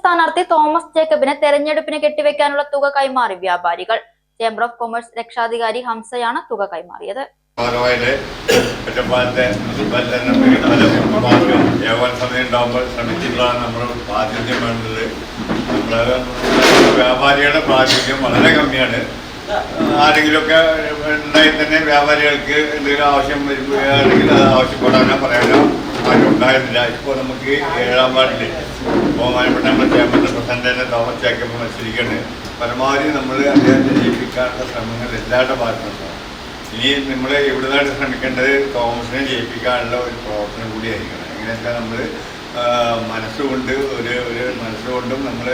സ്ഥാനാർത്ഥി തോമസ് ജേക്കബിനെ തെരഞ്ഞെടുപ്പിന് കെട്ടിവെക്കാനുള്ള തുക കൈമാറി വ്യാപാരികൾ. ചേംബർ ഓഫ് കൊമേഴ്സ് രക്ഷാധികാരി ഹംസയാണ് തുക കൈമാറിയത്. വ്യാപാരികളുടെ പ്രാതിനിധ്യം വളരെ കമ്മിയാണ്. ആരെങ്കിലുമൊക്കെ ഉണ്ടായി തന്നെ വ്യാപാരികൾക്ക് എന്തെങ്കിലും ആവശ്യം വരുമ്പോഴാണെങ്കിൽ അത് ആവശ്യപ്പെടാനോ പറയാനോ ആരും ഉണ്ടായിരുന്നില്ല. ഇപ്പോൾ നമുക്ക് ഏഴാം വാർഡിൽ ബഹുമാനപ്പെട്ട ചേമ്പറിന്റെ പ്രസിഡന്റിനെ തോമസ് ചേക്കപ്പ് മത്സരിക്കുന്നത് പരമാവധി നമ്മൾ അദ്ദേഹത്തെ ജയിപ്പിക്കാനുള്ള ശ്രമങ്ങൾ എല്ലാവരുടെ ഭാഗത്തുനിന്നുണ്ടാവും ഇനി നമ്മൾ ഇവിടുന്നായിട്ട് ശ്രമിക്കേണ്ടത് തോമസിനെ ജയിപ്പിക്കാനുള്ള ഒരു പ്രവർത്തനം കൂടിയായിരിക്കണം. എങ്ങനെയൊക്കെ നമ്മൾ മനസ്സുകൊണ്ട് ഒരു ഒരു മനസ്സുകൊണ്ടും നമ്മൾ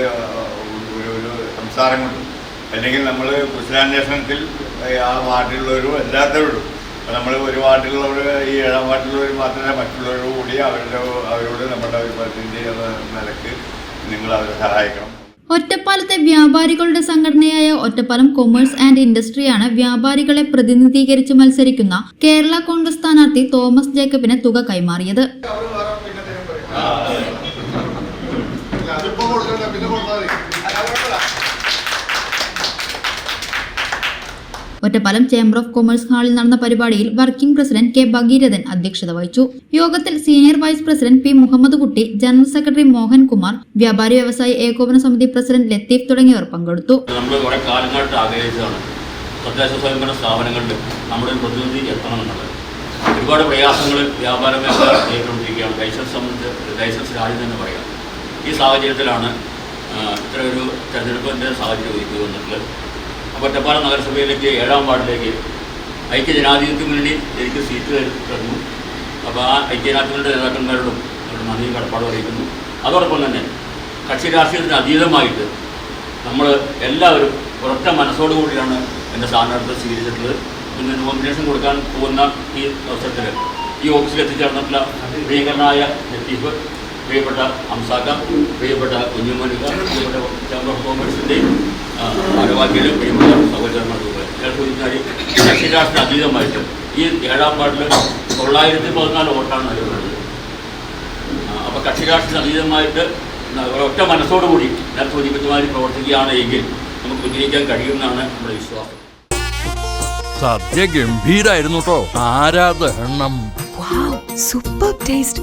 ഒരു ഒരു സംസാരം കൊണ്ടും അല്ലെങ്കിൽ നമ്മൾ കുശലാന്വേഷണത്തിൽ ആ വാർഡിലുള്ളവരും എല്ലാത്തവരും നമ്മൾ ഒരു വാർഡിലുള്ളവർ ഈ ഏഴാം വാർഡിലുള്ളവർ മാത്രമല്ല മറ്റുള്ളവർ കൂടി അവരുടെ അവരോട് നമ്മുടെ ഒരു പ്രതിനിധി എന്ന നിലയ്ക്ക് നിങ്ങൾ അവരെ സഹായിക്കണം. ഒറ്റപ്പാലത്തെ വ്യാപാരികളുടെ സംഘടനയായ ഒറ്റപ്പാലം കൊമേഴ്സ് ആൻഡ് ഇൻഡസ്ട്രിയാണ് വ്യാപാരികളെ പ്രതിനിധീകരിച്ച് മത്സരിക്കുന്ന കേരള കോൺഗ്രസ് സ്ഥാനാർത്ഥി തോമസ് ജേക്കബിന് തുക കൈമാറിയത്. ഒറ്റപ്പാലം ചേംബർ ഓഫ് കൊമേഴ്സ് ഹാളിൽ നടന്ന പരിപാടിയിൽ വർക്കിംഗ് പ്രസിഡന്റ് കെ ഭഗീരഥൻ അധ്യക്ഷത വഹിച്ചു. യോഗത്തിൽ senior vice president P Muhammad Kutty general secretary Mohan Kumar വ്യാപാരി വ്യവസായി ഏകോപന സമിതി പ്രസിഡന്റ് ലത്തീഫ് തുടങ്ങിയവർ പങ്കെടുത്തു. തദ്ദേശ സ്വയംഭരണ സ്ഥാപനങ്ങളിൽ നമ്മുടെ പ്രതിനിധി എത്തണമെന്നുള്ളത്. ഒരുപാട് പ്രയാസങ്ങൾ വ്യാപാര മേഖല നേരിട്ടുകൊണ്ടിരിക്കുകയാണ്. ലൈസൻസ് സംബന്ധിച്ച് ലൈസൻസ് ആദ്യം തന്നെ പറയാം. ഈ സാഹചര്യത്തിലാണ് ഇത്ര ഒരു തെരഞ്ഞെടുപ്പിന്റെ സാഹചര്യം ഒരുക്കി വന്നിട്ടുള്ളത് അപ്പോൾ ഒറ്റപ്പാലം നഗരസഭയിലേക്ക് ഏഴാം വാർഡിലേക്ക് ഐക്യജനാധിപത്യത്തിന് വേണ്ടി എനിക്ക് സീറ്റ് തന്നു. അപ്പോൾ ആ ഐക്യജനാധിപത്യ നേതാക്കന്മാരോടും അവരുടെ നന്ദിയും കടപ്പാട് അറിയിക്കുന്നു. അതോടൊപ്പം തന്നെ കക്ഷി രാഷ്ട്രീയത്തിന് അതീതമായിട്ട് നമ്മൾ എല്ലാവരും ഒരൊറ്റ മനസ്സോടുകൂടിയാണ് എന്റെ സ്ഥാനാർത്ഥി സ്വീകരിച്ചിട്ടുള്ളത്. പിന്നെ നോമിനേഷൻ കൊടുക്കാൻ പോകുന്ന ഈ അവസരത്തിൽ ഈ ഓഫീസിൽ എത്തിച്ചേർന്നിട്ടുള്ള പ്രിയങ്കരനായ ലത്തീഫ് പ്രിയപ്പെട്ട അംസാക്ക പ്രിയപ്പെട്ട കുഞ്ഞുമനുക പ്രിയപ്പെട്ട ചേംബർ ഓഫ് കോമേഴ്സിന്റെയും ഭാരവാഹികളും പ്രിയപ്പെട്ട സഹോദരന്മാർക്ക് ഞാൻ സൂചിച്ചാൽ കക്ഷി രാഷ്ട്രീയ അതീതമായിട്ട് ഈ ഏഴാം വാർഡിൽ തൊള്ളായിരത്തി പതിനാല് വോട്ടാണ് നൽകുന്നത്. അപ്പോൾ കക്ഷിരാഷ്ട്രീയ അതീതമായിട്ട് ഒറ്റ മനസ്സോടുകൂടി ഞാൻ സൂചിപ്പിച്ച മാതിരി പ്രവർത്തിക്കുകയാണ് എങ്കിൽ നമുക്ക് വിജയിക്കാൻ കഴിയുമെന്നാണ് നമ്മുടെ വിശ്വാസം. സദ്യ ഗംഭീരായിരുന്നു കേട്ടോ. ആരാധണം സൂപ്പർ ടേസ്റ്റ്.